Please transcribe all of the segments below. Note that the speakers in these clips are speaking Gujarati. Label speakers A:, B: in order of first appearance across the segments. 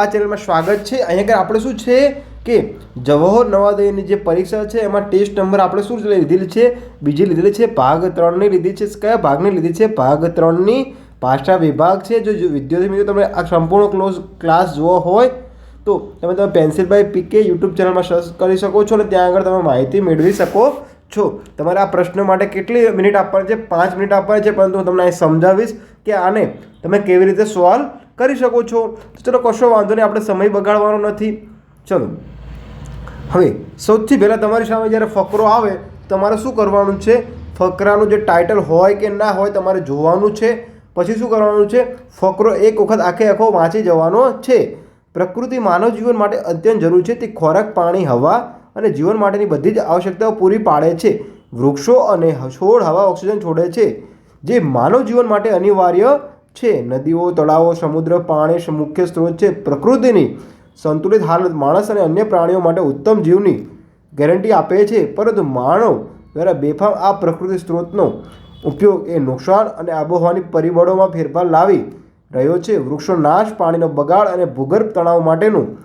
A: આ ચેનલમાં સ્વાગત છે. અહીંયા આગળ આપણે શું છે કે જવાહર નવોદયની જે પરીક્ષા છે, એમાં ટેસ્ટ નંબર આપણે શું લીધેલી છે? બીજી લીધેલી છે ભાગ ત્રણની લીધી છે. કયા ભાગની લીધી છે? ભાગ ત્રણની ભાષા વિભાગ છે. જો વિદ્યાર્થી મિત્રો તમે આ સંપૂર્ણ ક્લોઝ ક્લાસ જોવો હોય, તો તમે તમે પેન્સિલ બાય પીકે યુટ્યુબ ચેનલમાં સર્ચ કરી શકો છો અને ત્યાં આગળ તમે માહિતી મેળવી શકો છો. તમારે આ પ્રશ્ન માટે કેટલી મિનિટ આપવાની છે? પાંચ મિનિટ આપવાની છે, પરંતુ હું તમને અહીં સમજાવીશ કે આને તમે કેવી રીતે સોલ્વ કરી શકો છો. તો ચલો, કશો વાંધો નહીં, આપણે સમય બગાડવાનો નથી. ચલો. હવે, સૌથી પહેલાં તમારી સામે જ્યારે ફકરો આવે, તમારે શું કરવાનું છે? ફકરાનું જે ટાઇટલ હોય કે ના હોય, તમારે જોવાનું છે. પછી શું કરવાનું છે? ફકરો એક વખત આખે આખો વાંચી જવાનો છે. પ્રકૃતિ માનવ જીવન માટે અત્યંત જરૂરી છે. તે ખોરાક, પાણી, હવા અને જીવન માટેની બધી જ આવશ્યકતાઓ પૂરી પાડે છે. વૃક્ષો અને છોડ, હવા, ઓક્સિજન છોડે છે. જે માનવ જીવન માટે અનિવાર્ય છે. નદીઓ, તળાવો, સમુદ્ર, પાણી મુખ્ય સ્ત્રોત છે. પ્રકૃતિની સંતુલિત હાલત માણસ અને અન્ય પ્રાણીઓ માટે ઉત્તમ જીવની ગેરંટી આપે છે. પરંતુ માનવ દ્વારા બેફામ આ પ્રકૃતિ સ્ત્રોતનો ઉપયોગ એ નુકસાન અને આબોહવાની પરિબળોમાં ફેરફાર લાવી રહ્યો છે. વૃક્ષો નાશ, પાણીનો બગાડ અને ભૂગર્ભ તણાવ માટેનું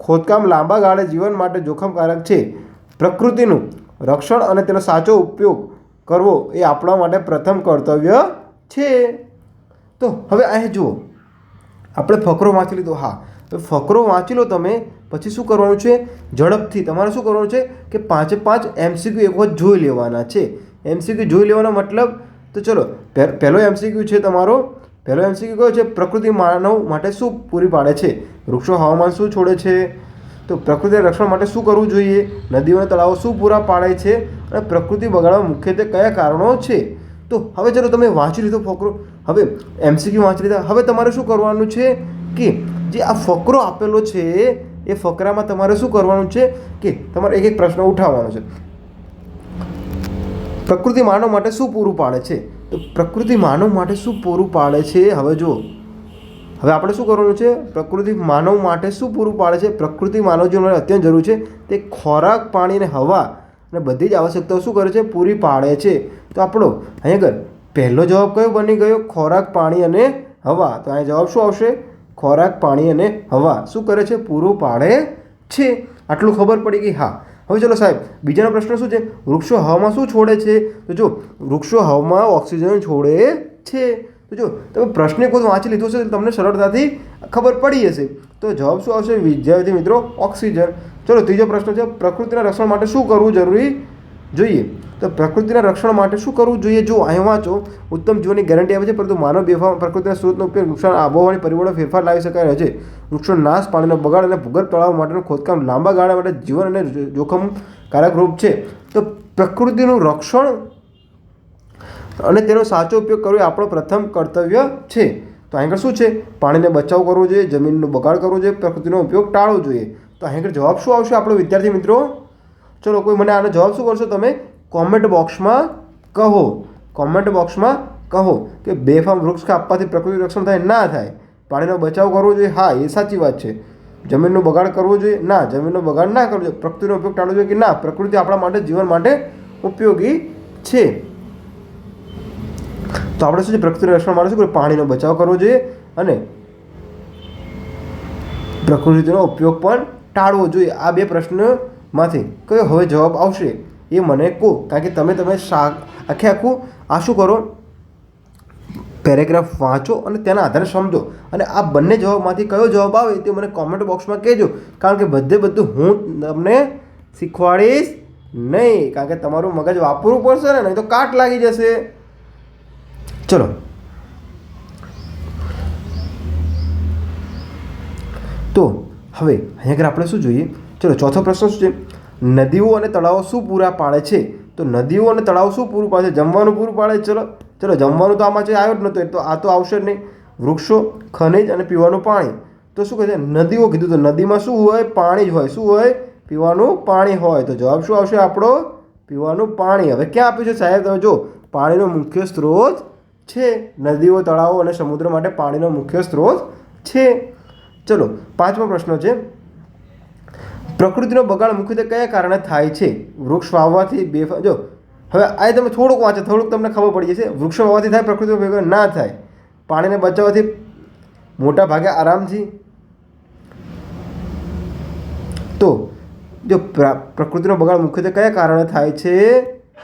A: ખોદકામ લાંબા ગાળે જીવન માટે જોખમકારક છે. પ્રકૃતિનું રક્ષણ અને તેનો સાચો ઉપયોગ કરવો એ આપણા માટે પ્રથમ કર્તવ્ય છે. તો હવે અહીં જુઓ. આપણે ફકરો વાંચી લીધો. હા. તો ફકરો વાંચી લો તમે. પછી શું કરવાનું છે? ઝડપથી. તમારે શું કરવાનું છે? કે પાંચે પાંચ એમસીક્યુ એક વખત જોઈ લેવાના છે. એમસીક્યુ જોઈ લેવાનો મતલબ તો ચલો પહે- પહેલો એમસીક્યુ છે તમારો. પહેલો એમસીક્યુ કયો છે? પ્રકૃતિ માનવ માટે શું પૂરી પાડે છે? વૃક્ષો હવામાન શું છોડે છે? તો પ્રકૃતિના રક્ષણ માટે શું કરવું જોઈએ? નદીઓ અને તળાવો શું પૂરા પાડે છે? અને પ્રકૃતિ બગાડવા મુખ્યત્વે કયા કારણો છે? તો હવે ચલો તમે વાંચી લીધો ફકરો. હવે એમસીક્યુ વાંચી લીધા. હવે તમારે શું કરવાનું છે કે જે આ ફકરો આપેલો છે, એ ફકરામાં તમારે શું કરવાનું છે કે તમારે એક એક પ્રશ્ન ઉઠાવવાનો છે. પ્રકૃતિ માનવ માટે શું પૂરું પાડે છે? તો પ્રકૃતિ માનવ માટે શું પૂરું પાડે છે? હવે જુઓ. હવે આપણે શું કરવાનું છે? પ્રકૃતિ માનવ માટે શું પૂરું પાડે છે? પ્રકૃતિ માનવ જીવન માટે અત્યંત જરૂર છે. તે ખોરાક, પાણી અને હવા અને બધી જ આવશ્યકતાઓ શું કરે છે? પૂરી પાડે છે. તો આપણો અહીંયા આગળ પહેલો જવાબ કયો બની ગયો? ખોરાક, પાણી અને હવા. તો અહીંયા જવાબ શું આવશે? ખોરાક, પાણી અને હવા. શું કરે છે? પૂરું પાડે છે. આટલું ખબર પડી ગઈ. હા. હવે ચલો સાહેબ, બીજાનો પ્રશ્ન શું છે? વૃક્ષો હવામાં શું છોડે છે? તો જો, વૃક્ષો હવામાં ઓક્સિજન છોડે છે. તો જો, તમે પ્રશ્ન કોઈ વાંચી લીધો છે, તમને સરળતાથી ખબર પડી હશે. તો જવાબ શું આવશે? વિદ્યાર્થી મિત્રો, ઓક્સિજન. ચલો, ત્રીજો પ્રશ્ન છે, પ્રકૃતિના રક્ષણ માટે શું કરવું જરૂરી? જોઈએ. તો પ્રકૃતિના રક્ષણ માટે શું કરવું જોઈએ? જો અહીં વાંચો, ઉત્તમ જીવનની ગેરંટી આપે છે, પરંતુ માનવ બેફામ, પ્રકૃતિના સ્ત્રોતનો ઉપયોગ નુકસાન, આબોહવાની પરિબળો ફેરફાર લાવી શકાય છે. વૃક્ષો નાશ, પાણીનો બગાડ અને ભૂગર્ભ તળાવ માટેનું ખોદકામ લાંબા ગાળા માટે જીવન અને જોખમ જોખમકારક રૂપ છે. તો પ્રકૃતિનું રક્ષણ અને તેનો સાચો ઉપયોગ કરવો એ આપણો પ્રથમ કર્તવ્ય છે. તો આગળ શું છે? પાણીને બચાવ કરવો જોઈએ, જમીનનો બગાડ કરવો જોઈએ, પ્રકૃતિનો ઉપયોગ ટાળવો જોઈએ. તો આગળ જવાબ શું આવશે આપણો વિદ્યાર્થી મિત્રો? ચલો, કોઈ મને આનો જવાબ શું કરશો તમે? કોમેન્ટ બોક્સમાં કહો. કોમેન્ટ બોક્સમાં કહો કે બેફામ વૃક્ષ કાપવાથી પ્રકૃતિ રક્ષણ થાય, ના થાય. પાણીનો બચાવ કરવો જોઈએ? હા, એ સાચી વાત છે. જમીનનો બગાડ કરવો જોઈએ? ના. જમીનનો બગાડ ના કરવો જોઈએ. પ્રકૃતિનો ઉપયોગ ટાળવો જોઈએ કે ના? પ્રકૃતિ આપણા માટે, જીવન માટે ઉપયોગી છે. તો આપણે શું છે? પ્રકૃતિનું રક્ષણ માટે શું પાણીનો બચાવ કરવો જોઈએ અને પ્રકૃતિનો ઉપયોગ પણ ટાળવો જોઈએ. આ બે પ્રશ્નમાંથી કયો હવે જવાબ આવશે એ મને કહો. કારણ કે તમે તમે આખે આખું આ શું કરો, પેરેગ્રાફ વાંચો અને તેના આધારે સમજો. અને આ બંને જવાબમાંથી કયો જવાબ આવે તે મને કોમેન્ટ બોક્સમાં કહેજો. કારણ કે બધે બધું હું તમને શીખવાડીશ નહીં. કારણ કે તમારું મગજ વાપરવું પડશે ને, નહીં તો કાટ લાગી જશે. ચલો તો હવે અહીંયા આગળ આપણે શું જોઈએ? ચલો, ચોથો પ્રશ્ન શું છે? નદીઓ અને તળાવો શું પૂરા પાડે છે? તો નદીઓ અને તળાવો શું પૂરું પાડે છે? જમવાનું પૂરું પાડે ચલો ચલો, જમવાનું તો આમાં છે, આવ્યો જ નહોતો તો, આ તો આવશે જ નહીં. વૃક્ષો, ખનિજ અને પીવાનું પાણી. તો શું કહે છે? નદીઓ કીધું તો નદીમાં શું હોય? પાણી જ હોય. શું હોય? પીવાનું પાણી હોય. તો જવાબ શું આવશે આપણો? પીવાનું પાણી. હવે ક્યાં આપ્યું છે સાહેબ? તમે જો પાણીનો મુખ્ય સ્ત્રોત છે. નદીઓ, તળાવો અને સમુદ્ર માટે પાણીનો મુખ્ય સ્ત્રોત છે. ચલો, પાંચમો પ્રશ્ન છે. પ્રકૃતિનો બગાડ મુખ્યત્વે કયા કારણે થાય છે? વૃક્ષ વાવવાથી બે જો, હવે આ તમે થોડુંક વાંચો, થોડુંક તમને ખબર પડી જશે. વૃક્ષ વાવવાથી થાય, પ્રકૃતિનો બગાડ ના થાય. પાણીને બચાવવાથી મોટા ભાગે આરામથી તો, જો પ્રકૃતિનો બગાડ મુખ્યત્વે કયા કારણે થાય છે?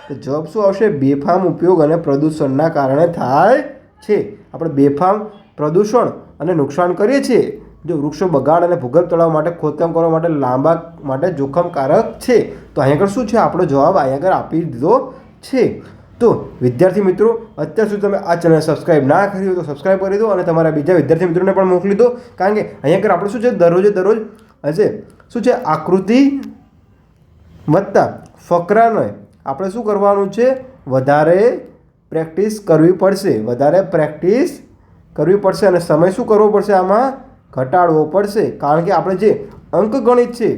A: તો જવાબ શું આવશે? બેફામ ઉપયોગ અને પ્રદૂષણના કારણે થાય છે. આપણે બેફામ, પ્રદૂષણ અને નુકસાન કરીએ છીએ. જો વૃક્ષો બગાડ અને ભૂગર્ભ તળાવ માટે ખોદકામ કરવા માટે લાંબા માટે જોખમકારક છે, તો અહીંયા આગળ શું છે? આપણો જવાબ અહીંયા આગળ આપી દીધો છે. તો વિદ્યાર્થી મિત્રો, અત્યાર સુધી તમે આ ચેનલ સબસ્ક્રાઇબ ના કરી હોય તો સબસ્ક્રાઇબ કરી દો અને તમારા બીજા વિદ્યાર્થી મિત્રોને પણ મોકલી દો. કારણ કે અહીંયા આગળ આપણે શું છે? દરરોજે દરરોજ હશે. શું છે? આકૃતિ વત્તા ફકરાને આપણે શું કરવાનું છે? વધારે પ્રેક્ટિસ કરવી પડશે. વધારે પ્રેક્ટિસ કરવી પડશે અને સમય શું કરવો પડશે આમાં? ઘટાડવો પડશે. કારણ કે આપણે જે અંકગણિત છે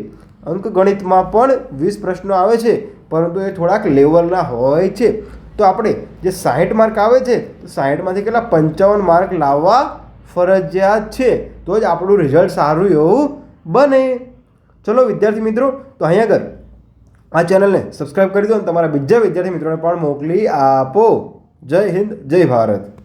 A: અંકગણિતમાં પણ વીસ પ્રશ્નો આવે છે, પરંતુ એ થોડાક લેવલના હોય છે. તો આપણે જે સાહીઠ માર્ક આવે છે, તો સાહીઠમાંથી કેટલા? પંચાવન માર્ક લાવવા ફરજિયાત છે. તો જ આપણું રિઝલ્ટ સારું એવું બને. ચલો વિદ્યાર્થી મિત્રો, તો અહીંયા આગળ આ ચેનલને સબસ્ક્રાઈબ કરી દો અને તમારા બીજા વિદ્યાર્થી મિત્રોને પણ મોકલી આપો. જય હિન્દ, જય ભારત.